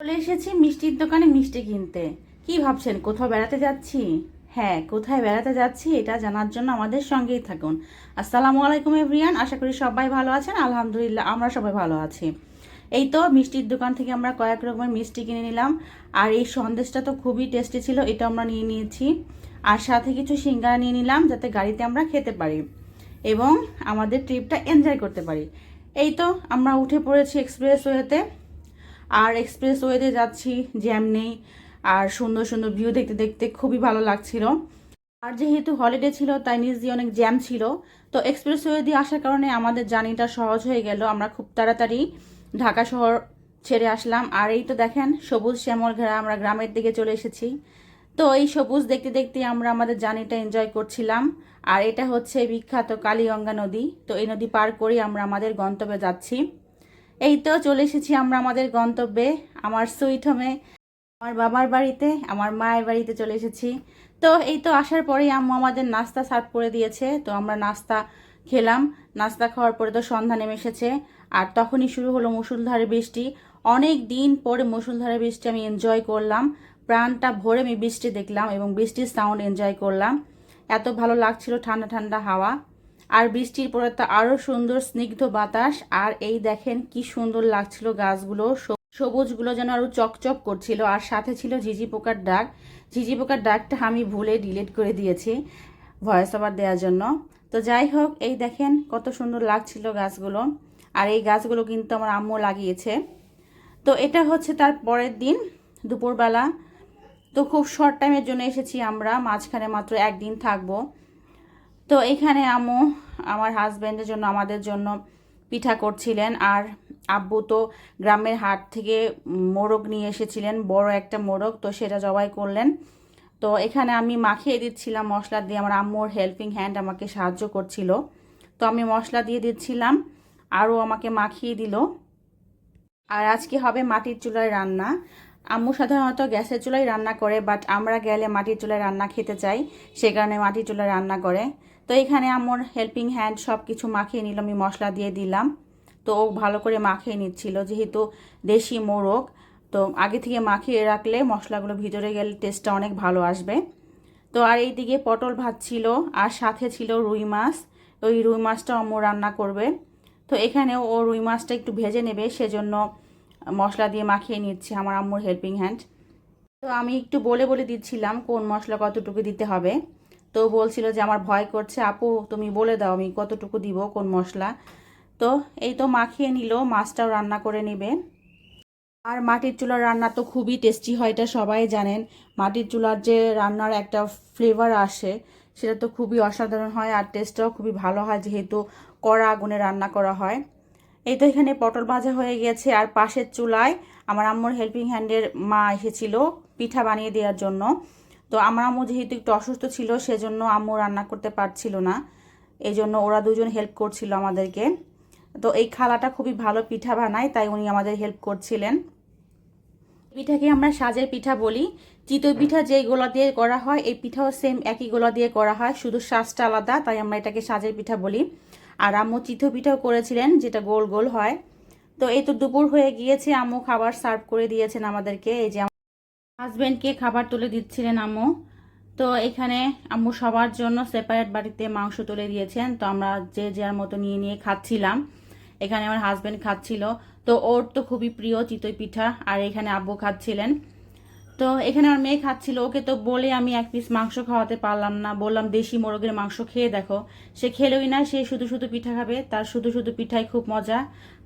চলে এসেছি মিষ্টির দোকানে মিষ্টি কিনতে। কি ভাবছেন, কোথাও বেড়াতে যাচ্ছি? হ্যাঁ কোথায় বেড়াতে যাচ্ছি এটা জানার জন্য আমাদের সঙ্গেই থাকুন। আসসালামু আলাইকুম এভরিয়ান, আশা করি সবাই ভালো আছেন। আলহামদুলিল্লাহ, আমরা সবাই ভালো আছি। এই তো মিষ্টির দোকান থেকে আমরা কয়েক রকমের মিষ্টি কিনে নিলাম। আর এই সন্দেশটা তো খুবই টেস্টি ছিল, এটা আমরা নিয়ে নিয়েছি। আর সাথে কিছু সিঙ্গারা নিয়ে নিলাম, যাতে গাড়িতে আমরা খেতে পারি এবং আমাদের ট্রিপটা এনজয় করতে পারি। এই তো আমরা উঠে পড়েছি এক্সপ্রেস ওয়েতে আর এক্সপ্রেস ওয়েতে যাচ্ছি, জ্যাম নেই, আর সুন্দর সুন্দর ভিউ দেখতে দেখতে খুবই ভালো লাগছিল। আর যেহেতু হলিডে ছিল, তাই নিজ দিয়ে অনেক জ্যাম ছিল। তো এক্সপ্রেস ওয়ে দিয়ে আসার কারণে আমাদের জার্নিটা সহজ হয়ে গেল। আমরা খুব তাড়াতাড়ি ঢাকা শহর ছেড়ে আসলাম। আর এই তো দেখেন, সবুজ শ্যামল ঘেরা আমরা গ্রামের দিকে চলে এসেছি। তো এই সবুজ দেখতে দেখতে আমরা আমাদের জার্নিটা এনজয় করছিলাম। আর এটা হচ্ছে বিখ্যাত কালীগঙ্গা নদী। তো এই নদী পার করেই আমরা আমাদের গন্তব্যে যাচ্ছি। এই তো চলে এসেছি আমরা আমাদের গন্তব্যে, আমার সুইট হোমে, আমার বাবার বাড়িতে, আমার মায়ের বাড়িতে চলে এসেছি। তো এই তো আসার পরেই আম্মু আমাদের নাস্তা সার্ভ করে দিয়েছে, তো আমরা নাস্তা খেলাম। নাস্তা খাওয়ার পরে তো সন্ধ্যা নেমে এসেছে, আর তখনই শুরু হলো মুসুলধারে বৃষ্টি। অনেক দিন পরে মুসুলধারে বৃষ্টি আমি এনজয় করলাম। প্রাণটা ভরে আমি বৃষ্টি দেখলাম এবং বৃষ্টির সাউন্ড এনজয় করলাম। এত ভালো লাগছিল ঠান্ডা ঠান্ডা হাওয়া। আর বৃষ্টির পরে তো আরও সুন্দর স্নিগ্ধ বাতাস। আর এই দেখেন কি সুন্দর লাগছিল গাছগুলো। সবুজগুলো যেন আরও চকচক করছিল। আর সাথে ছিল ঝিঝি পোকার ডাক। ঝিঝি পোকার ডাকটা আমি ভুলে ডিলিট করে দিয়েছি ভয়েস ওভার দেওয়ার জন্য। তো যাই হোক, এই দেখেন কত সুন্দর লাগছিল গাছগুলো। আর এই গাছগুলো কিন্তু আমার আম্মু লাগিয়েছে। তো এটা হচ্ছে তার পরের দিন, দুপুরবেলা। তো খুব শর্ট টাইমের জন্য এসেছি আমরা। মাঝখানে মাত্র একদিন থাকব। তো এখানে আম্মু আমার হাজব্যান্ডের জন্য, আমাদের জন্য পিঠা করছিলেন। আর আব্বু তো গ্রামের হাট থেকে মোরগ নিয়ে এসেছিলেন, বড় একটা মোরগ, তো সেটা জবাই করলেন। তো এখানে আমি মাখিয়ে দিচ্ছিলাম মশলা দিয়ে, আমার আম্মুর হেল্পিং হ্যান্ড আমাকে সাহায্য করছিল। তো আমি মশলা দিয়ে দিচ্ছিলাম, আরও আমাকে মাখিয়ে দিল। আর আজকে হবে মাটির চুলায় রান্না। আম্মু সাধারণত গ্যাসের চুলায় রান্না করে বাট আমরা গেলে মাটির চুলায় রান্না খেতে চাই, সে কারণে মাটির চুলায় রান্না করে। তো এখানে আম্মুর হেল্পিং হ্যান্ড সব কিছু মাখিয়ে নিল, আমি মশলা দিয়ে দিলাম। তো ও ভালো করে মাখিয়ে নিচ্ছিল, যেহেতু দেশি মোরগ, তো আগে থেকে মাখিয়ে রাখলে মশলাগুলো ভিতরে গেলে টেস্টটা অনেক ভালো আসবে। তো আর এই দিকে পটল ভাত ছিল, আর সাথে ছিল রুই মাছ ওই রুই মাছটা আম্মু রান্না করবে। তো এখানেও ও রুই মাছটা একটু ভেজে নেবে, সেজন্য মশলা দিয়ে মাখিয়ে নিচ্ছে আমার আম্মুর হেল্পিং হ্যান্ড তো আমি একটু বলে বলে দিচ্ছিলাম কোন মশলা কতটুকু দিতে হবে। তো বলছিল যে আমার ভয় করছে, আপু, তুমি বলে দাও আমি কতটুকু দিব, কোন মশলা? তো এই তো মাখিয়ে নিল, মাছটাও রান্না করে নেবে। আর মাটির চুলার রান্না তো খুবই টেস্টি হয়, এটা সবাই জানেন। মাটির চুলার যে রান্নার একটা ফ্লেভার আসে, সেটা তো খুবই অসাধারণ হয় আর টেস্টটাও খুবই ভালো হয় যেহেতু কড়া আগুনে রান্না করা হয়। এই তো এখানে পটল ভাজা হয়ে গেছে আর পাশের চুলায় আমার আম্মুর হেল্পিং হ্যান্ডের মা এসেছিল পিঠা বানিয়ে দেওয়ার জন্য। তো আমার আম্মু যেহেতু একটু অসুস্থ ছিল, সেজন্য আম্মু রান্না করতে পারছিল না। এই জন্য ওরা দুজন হেল্প করছিল আমাদেরকে। তো এই খালাটা খুবই ভালো পিঠা বানায়, তাই উনি আমাদের হেল্প করছিলেন। পিঠাকে আমরা সাজের পিঠা বলি। চিতই পিঠা যেই গোলা দিয়ে করা হয়, এই পিঠাও সেম একই গোলা দিয়ে করা হয়, শুধু সাজটা আলাদা, তাই আমরা এটাকে সাজের পিঠা বলি। আর আম্মু চিতই পিঠাও করেছিলেন, যেটা গোল গোল হয়। তো এই তো দুপুর হয়ে গিয়েছে, আম্মু খাবার সার্ভ করে দিয়েছেন আমাদেরকে, এই যে হাজব্যান্ডকে খাবার তুলে দিচ্ছিলেন আম্মু। তো এখানে আম্মু সবার জন্য সেপারেট বাড়িতে মাংস তুলে দিয়েছেন। তো আমরা যে যার মতো নিয়ে নিয়ে খাচ্ছিলাম। এখানে আমার হাজব্যান্ড খাচ্ছিল। তো ওর তো খুবই প্রিয় চিতই পিঠা, আর এখানে আব্বু খাচ্ছিলেন। তো এখানে আমার মেয়ে খাচ্ছিল। ওকে তো বলে আমি এক পিস মাংস খাওয়াতে পারলাম না। বললাম, দেশি মোরগের মাংস খেয়ে দেখো। সে খেলোই না, সে শুধু শুধু পিঠা খাবে। তার শুধু শুধু পিঠাই খুব মজা।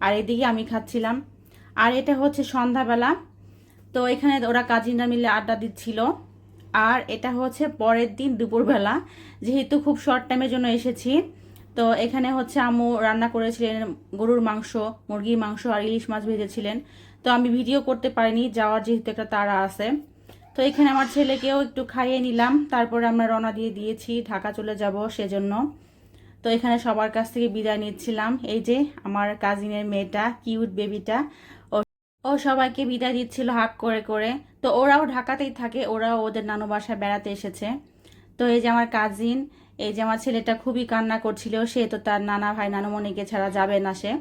আর এদিকে আমি খাচ্ছিলাম। আর এটা হচ্ছে সন্ধ্যাবেলা। তো এখানে ওরা কাজিনরা মিলে আড্ডা দিচ্ছিল। আর এটা হচ্ছে পরের দিন দুপুরবেলা, যেহেতু খুব শর্ট টাইমের জন্য এসেছি। তো এখানে হচ্ছে আম্মু রান্না করেছিলেন, গরুর মাংস, মুরগির মাংস আর ইলিশ মাছ ভেজেছিলেন। তো আমি ভিডিও করতে পারিনি, যাওয়ার যেহেতু একটা তারা আছে। তো এখানে আমার ছেলেকেও একটু খাইয়ে নিলাম, তারপরে আমরা রওনা দিয়ে দিয়েছি, ঢাকা চলে যাব সেজন্য। তো এখানে সবার কাছ থেকে বিদায় নিচ্ছিলাম। এই যে আমার কাজিনের মেয়েটা কিউট বেবিটা ও সবাইকে বিদায় দিচ্ছিল হাক করে করে। তো ওরাও ঢাকাতেই থাকে, ওরাও ওদের নানু বাসায় বেড়াতে এসেছে। তো এই যে আমার কাজিন এই যে আমার ছেলেটা খুবই কান্না করছিল, সে তো তার নানা ভাই নানুমণিকে ছাড়া যাবে না সে।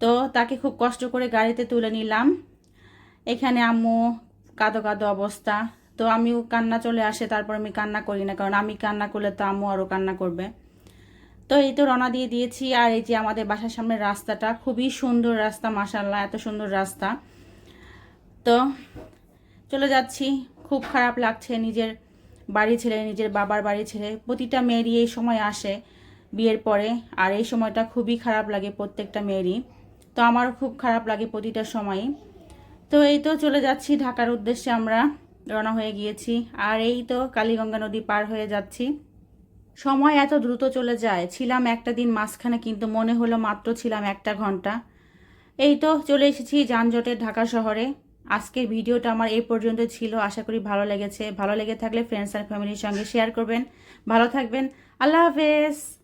তো তাকে খুব কষ্ট করে গাড়িতে তুলে নিলাম। এখানে আম্মু, কাঁদো কাদো অবস্থা। তো আমিও কান্না চলে আসে, তারপর আমি কান্না করি না, কারণ আমি কান্না করলে তো আম্মু আরও কান্না করবে। তো এই তো রওনা দিয়ে দিয়েছি। আর এই যে আমাদের বাসার সামনের রাস্তাটা, খুবই সুন্দর রাস্তা মাসাল্লাহ এত সুন্দর রাস্তা। তো চলে যাচ্ছি। খুব খারাপ লাগছে নিজের বাড়ি ছেড়ে, নিজের বাবার বাড়ি ছেড়ে। প্রতিটা মেয়েরই এই সময় আসে বিয়ের পরে, আর এই সময়টা খুবই খারাপ লাগে প্রত্যেকটা মেয়েরই। তো আমারও খুব খারাপ লাগে প্রতিটা সময়ই। তো এই তো চলে যাচ্ছি ঢাকার উদ্দেশ্যে আমরা, রওনা হয়ে গিয়েছি। আর এই তো কালীগঙ্গা নদী পার হয়ে যাচ্ছি। সময় এত দ্রুত চলে যায়। ছিলাম একটা দিন মাঝখানে, কিন্তু মনে হলো মাত্র ছিলাম একটা ঘণ্টা। এই তো চলে এসেছি যানজটের ঢাকা শহরে। আজকের ভিডিওটা আমার এই পর্যন্ত ছিল। আশা করি ভালো লেগেছে। ভালো লেগে থাকলে ফ্রেন্ডস আর ফ্যামিলির সঙ্গে শেয়ার করবেন। ভালো থাকবেন। আল্লাহ হাফেজ।